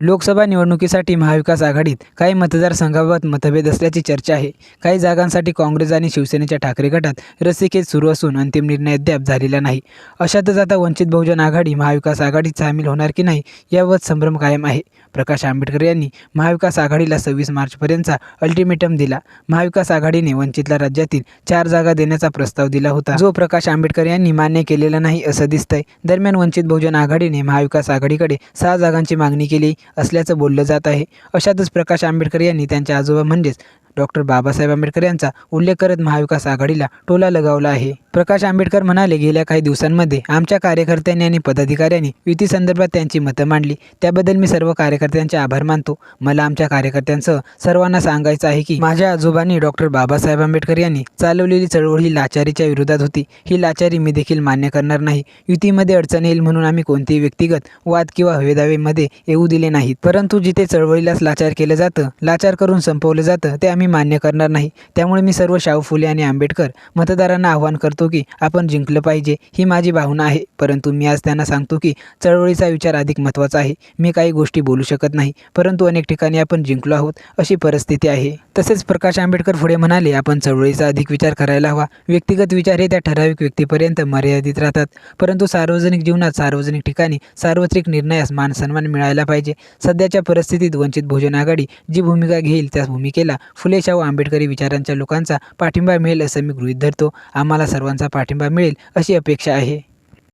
लोकसभा निवडणुकीसाठी महाविकास आघाडीत काही मतदारसंघाबाबत मतभेद असल्याची चर्चा आहे. काही जागांसाठी काँग्रेस आणि शिवसेनेच्या ठाकरे गटात रस्सीखेच सुरू असून अंतिम निर्णय अद्याप झालेला नाही. अशातच आता वंचित बहुजन आघाडी महाविकास आघाडीत सामील होणार की नाही याबाबत संभ्रम कायम आहे. प्रकाश आंबेडकर यांनी महाविकास आघाडीला सव्वीस मार्चपर्यंतचा अल्टिमेटम दिला. महाविकास आघाडीने वंचितला राज्यातील चार जागा देण्याचा प्रस्ताव दिला होता. जो प्रकाश आंबेडकर यांनी मान्य केलेला नाही असं दिसतंय. दरम्यान वंचित बहुजन आघाडीने महाविकास आघाडीकडे सहा जागांची मागणी केली. असल्याचं बोललं जात आहे. अशातच प्रकाश आंबेडकर यांनी त्यांच्या आजोबा म्हणजेच डॉक्टर बाबासाहेब आंबेडकर यांचा उल्लेख करत महाविकास आघाडीला टोला लगावला आहे. प्रकाश आंबेडकर म्हणाले गेल्या काही दिवसांमध्ये आमच्या कार्यकर्त्यांनी आणि पदाधिकाऱ्यांनी युतीसंदर्भात त्यांची मतं मांडली. त्याबद्दल मी सर्व कार्यकर्त्यांचे आभार मानतो. मला आमच्या कार्यकर्त्यांसह सर्वांना सांगायचं आहे की माझ्या आजोबांनी डॉक्टर बाबासाहेब आंबेडकर यांनी चालवलेली चळवळ ही लाचारीच्या विरोधात होती. ही लाचारी मी देखील मान्य करणार नाही. युतीमध्ये अडचण येईल म्हणून आम्ही कोणतेही व्यक्तिगत वाद किंवा हवेदावेमध्ये येऊ दिले नाहीत. परंतु जिथे चळवळीलाच लाचार केलं जातं लाचार करून संपवलं जातं ते आम्ही मान्य करणार नाही. त्यामुळे मी सर्व शाहू फुले आणि आंबेडकर मतदारांना आवाहन करतो की आपण जिंकलं पाहिजे ही माझी भावना आहे. परंतु मी आज त्यांना सांगतो की चळवळीचा विचार अधिक महत्त्वाचा आहे. मी काही गोष्टी बोलू शकत नाही. परंतु अनेक ठिकाणी आपण जिंकलो आहोत अशी परिस्थिती आहे. तसेच प्रकाश आंबेडकर पुढे म्हणाले आपण चळवळीचा अधिक विचार करायला हवा. व्यक्तिगत विचार हे त्या ठराविक व्यक्तीपर्यंत मर्यादित राहतात. परंतु सार्वजनिक जीवनात सार्वजनिक ठिकाणी सार्वत्रिक निर्णयास मान सन्मान मिळायला पाहिजे. सध्याच्या परिस्थितीत वंचित बहुजन आघाडी जी भूमिका घेईल त्या भूमिकेला फुले शाहू आंबेडकरी विचारांच्या लोकांचा पाठिंबा मिळेल असं मी गृहीत धरतो. आम्हाला सर्वांचा पाठिंबा मिळेल अशी अपेक्षा आहे.